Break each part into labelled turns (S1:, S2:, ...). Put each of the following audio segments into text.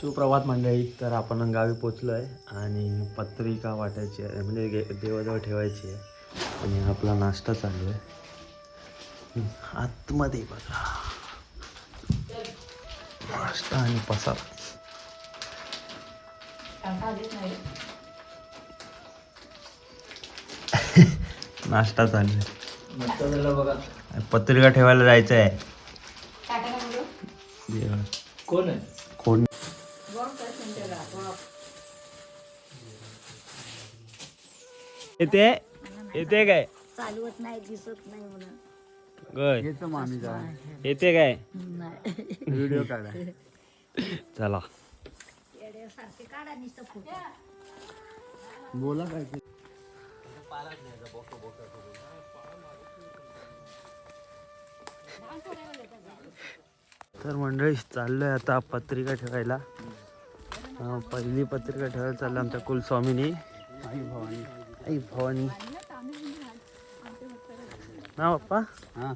S1: सुप्रभात मंडळी तर आपण गावी पोचलो आहे आणि पत्रिका वाटायची आहे म्हणजे गे- देवाजवळ ठेवायची आहे. आणि आपला नाश्ता चालू आहे. आतमध्ये बघा. नाश्ता आणि पसार. नाश्ता चालू आहे.
S2: बघा.
S1: पत्रिका ठेवायला जायचं आहे.
S2: कोण आहे
S1: कोण येते? येते काय?
S3: चालवत नाही दिसत नाही म्हणून.
S2: येतो मामी जा
S1: येते काय?
S3: नाही.
S2: व्हिडिओ काढा.
S1: चला.
S3: येड्यासारखे काढा नुसतं फोटो.
S2: बोला काय ते?
S1: तर मंडळी चाललोय आता पत्रिका ठेवायला. अं, पहिली पत्रिका ठेवायला चाललं आमच्या कुलस्वामीनी.
S2: आई भवानी.
S1: आई भवानी ना पप्पा?
S2: हा.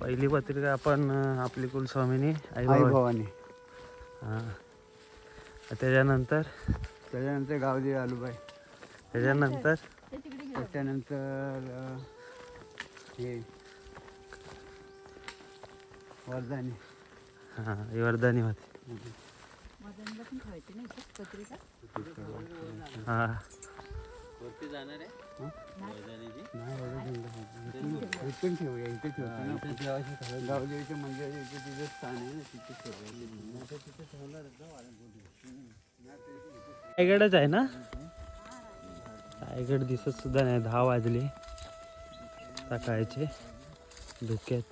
S1: पहिली पत्रिका आपण आपली कुलस्वामिनी आई
S2: आई
S1: भवानी हां त्याच्यानंतर?
S2: त्याच्यानंतर गावदेवी आलूबाई.
S1: त्याच्यानंतर?
S2: त्याच्यानंतर हे वर्धानी
S1: हां ही वर्धानी होती. हां.
S2: इथून- इथून ठेवूया इथे ठेवतो ना गावदेवीच्या मंदिराच्या इथे तिथे स्थान आहे ना तिथे ठेवूया.
S1: रायगडच आहे ना? रायगड दिसत सुद्धा नाही दहा वाजले. सकाळचे. धुक्यात.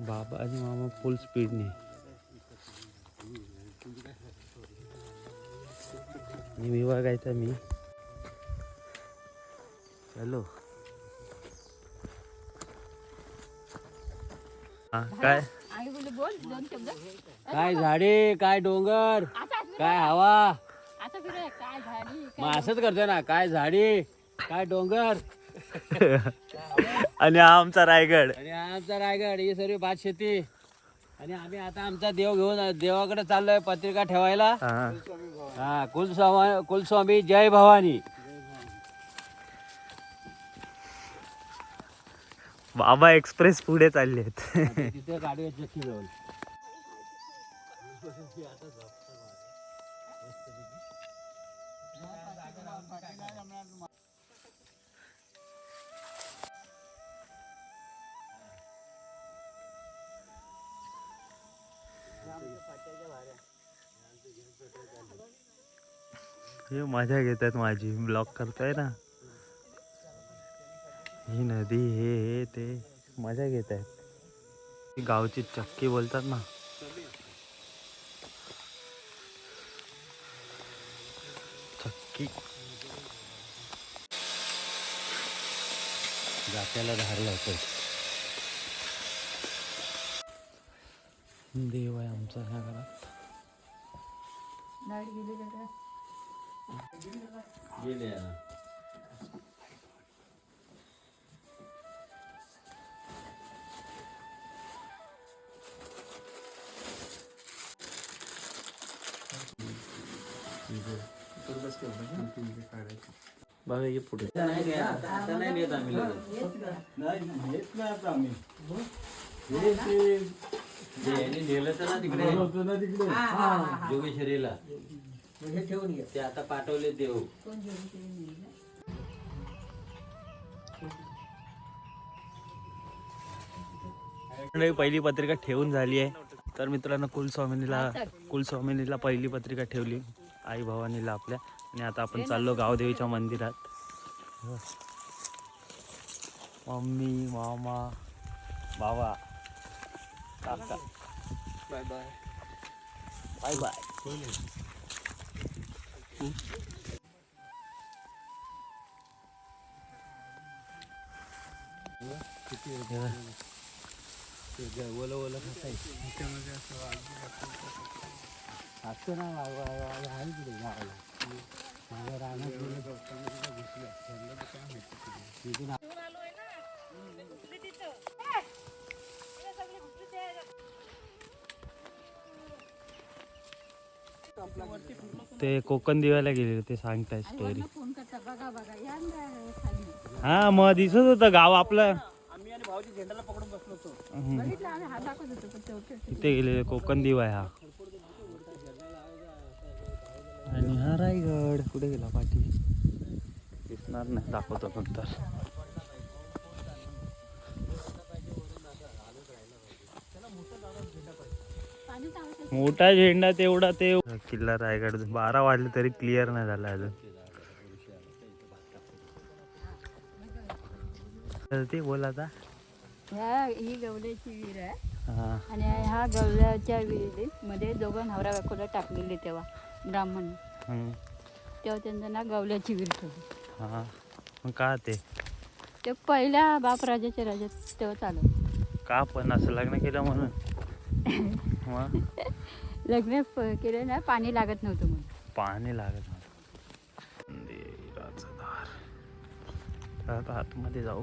S1: बाबा आणि मामा फुल स्पीडने आणि मी बघायचा मी. हॅलो. काय?
S2: काय झाडे काय डोंगर काय हवा? मग असंच करतोय ना काय झाडी काय डोंगर?
S1: आणि हा आमचा रायगड.
S2: आणि आमचा रायगड ही सर्व भात शेती आणि आम्ही आता आमचा देव घेऊन देवाकडे चाललोय पत्रिका ठेवायला.
S1: हा.
S2: हा कुलस्वामी कुलस्वामी जय भवानी.
S1: बाबा एक्सप्रेस पुढे चालले आहेत.
S2: तिथे गाडी चक्की जवळ.
S1: हे मजा घेतात माझी. ब्लॉक करताय ना? ही नदी हे हे ते. मजा घेत आहेत. गावची चक्की बोलतात ना. चक्की.
S2: जात्याला धार लावतोय.
S1: देव आहे आमचा ह्या घरात.
S2: गेले
S1: बघा हे पुढे.
S2: आता नाही नेत आम्ही नेलं तर ना तिकडे. जोगेश्वरीला. ते आता पाठवले देव.
S1: मंडळी पहिली पत्रिका ठेवून झाली आहे. तर मित्रांनो कुलस्वामिनीला कुलस्वामिनीला पहिली पत्रिका ठेवली. आई भवानीला आपल्या आणि आता आपण चाललो गावदेवीच्या मंदिरात. मम्मी मामा बाबा काका.
S2: Bye bye.
S1: Bye bye.
S2: ओलं ओलं खाताय. असतं ना आहे गावाला. माझ्या रानात गेलं घुसलं
S1: ते कोकण दिवायला गेलेले ते सांगताय स्टोरी
S4: फोन करता बघा बघा या ना खाली.
S1: हा मग दिसत होतं गाव आपलं.
S5: आम्ही आणि भाऊजी झेंडाला पकडून बसलो होतो.
S1: तिथे गेलेले कोकण दिवा आहे हा. आणि हा रायगड. कुठे गेला पाठी? दिसणार नाही दाखवतो नंतर. मोठा झेंडा तेवढा ते किल्ला रायगड. बारा वाजले तरी क्लिअर नाही झाला अजून. ते बोल आता.
S4: ही गवल्याची विहीर आहे.
S1: हा.
S4: आणि ह्या गवल्याच्या विहिरीमध्ये दोघं नवरा बायकोला टाकलेले तेव्हा. ब्राह्मण.
S1: हम्म.
S4: तेव्हा त्यांचं नाव गवल्याची विहीर ठेवली
S1: हा. मग का ते?
S4: ते पहिल्या बाप राजाच्या राजात तेव्हा चालू
S1: का पण? असं लग्न केलं म्हणून? मग?
S4: लग्न प- केलं ना पाणी लागत नव्हतं म्हणून.
S1: पाणी लागत नव्हतं. दार. आता आतमध्ये जाऊ.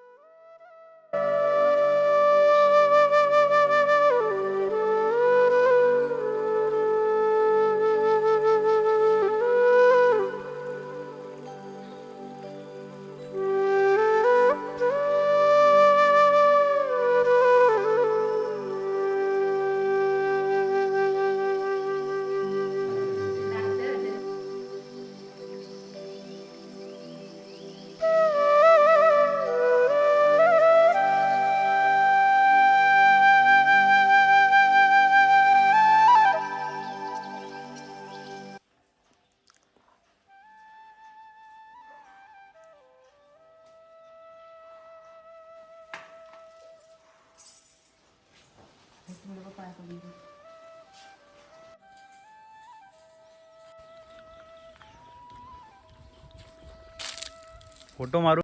S1: फोटो मारू?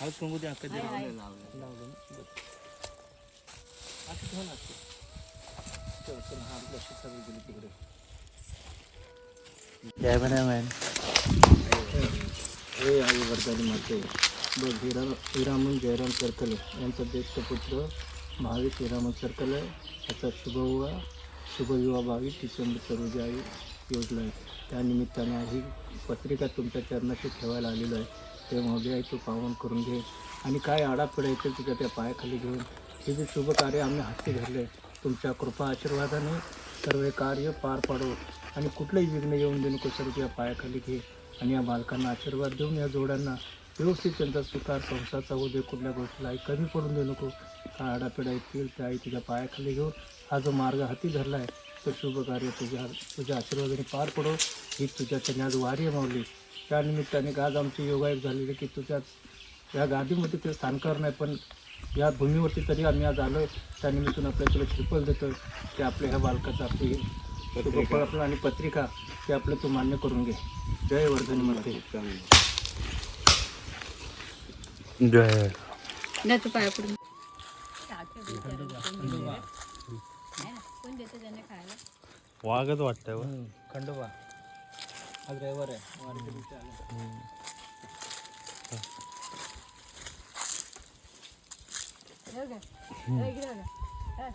S5: हा कुंकू ते कधी लावलं लावलं असं ठेव ना ठेव, चल, हा लक्ष सगळी गेली तिकडे.
S1: कॅमेरामॅन
S5: हे आई वर्धानी माते बघ हिरा हिरामन जयराम सर्कल यांचा ज्येष्ठ पुत्र महावीर हिरामन सर्कल आहे. याचा शुभ युवा बावीस डिसेंबर रोजी आई योजना आहे. त्यानिमित्ताने ही पत्रिका तुमच्या चरणाशी ठेवायला आलेलो आहे. ते महोदय आहे तो पावन करून घे. आणि काय आडापिडा येते तिच्या त्या पायाखाली घेऊन. हे जे शुभ कार्य आम्ही हाती धरले तुमच्या कृपा आशीर्वादाने सर्व हे कार्य पार पाडो. आणि कुठलंही विघ्न येऊन देऊ नको सर्व तुझ्या पायाखाली घे. आणि या बालकांना आशीर्वाद देऊन या जोड्यांना व्यवस्थित त्यांचा स्वीकार संसाराचा होऊ दे कुठल्या गोष्टीला आई कमी पडून देऊ नको. काय आडापिडा येतील त्या आई तुझ्या पायाखाली घेऊन हा जो मार्ग हाती धरला आहे तो शुभ कार्य तुझ्या तुझ्या आशीर्वादाने पार पडो. ही तुझ्या त्यांनी आज वारी मावली. त्या निमित्ताने आज आमची योगायोग झालेली की तुझ्याच या गादीमध्ये ते स्थानकर नाही पण या भूमीवरती तरी आम्ही आज आलो त्या निमित्तानं आपल्या तुला श्रीफल देतो की आपल्या ह्या बालकाचं आपली आपलं आणि पत्रिका ते आपलं तू मान्य करून घे. जय वर्धनी मध्ये
S1: जय
S4: नाही तू पाया पडून
S1: वाघच वाटतंय बा.
S5: खंडोबा आज रविवार आहे
S4: हो का? हो, इकडे बघा.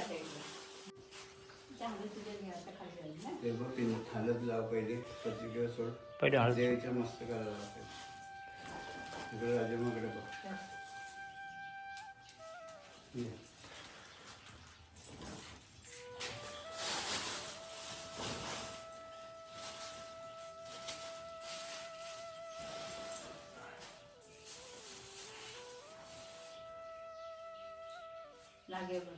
S5: ते
S4: इकडे. चांगलं तुझ्या घ्यायचं खाली जाईल ना
S6: ते बघ ते हलत लाव पहिले पत्रिकेवर सोड
S5: पहिले हळद
S6: देवीच्या मस्त करायला लागते इकडे राजमाकडे
S4: तुला.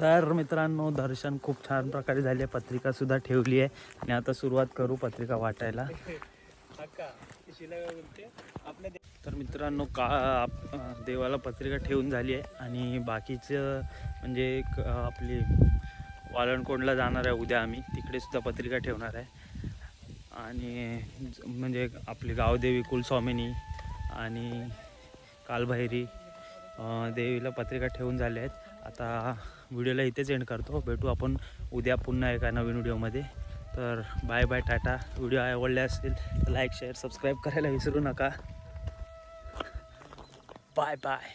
S1: तर मित्रांनो दर्शन खूप छान प्रकारे झाले पत्रिका सुद्धा ठेवली आहे. आणि आता सुरुवात करू पत्रिका वाटायला. तर मित्रांनो का आप- देवाला पत्रिका ठेवून झाली आहे आणि बाकीचं म्हणजे एक आपली वालणकोंडला जाणार आहे उद्या आम्ही. तिकडे सुद्धा पत्रिका ठेवणार आहे. आणि म्हणजे आपली गावदेवी कुलस्वामिनी आणि कालभैरी देवीला पत्रिका ठेवून झाल्या आहेत. आता व्हिडिओला इथेच एंड करतो. भेटू आपण उद्या पुन्हा एका नवीन व्हिडिओमध्ये. तर बाय बाय टाटा. व्हिडिओ आवडले असतील तर लाईक शेअर सबस्क्राईब करायला विसरू नका. Bye bye.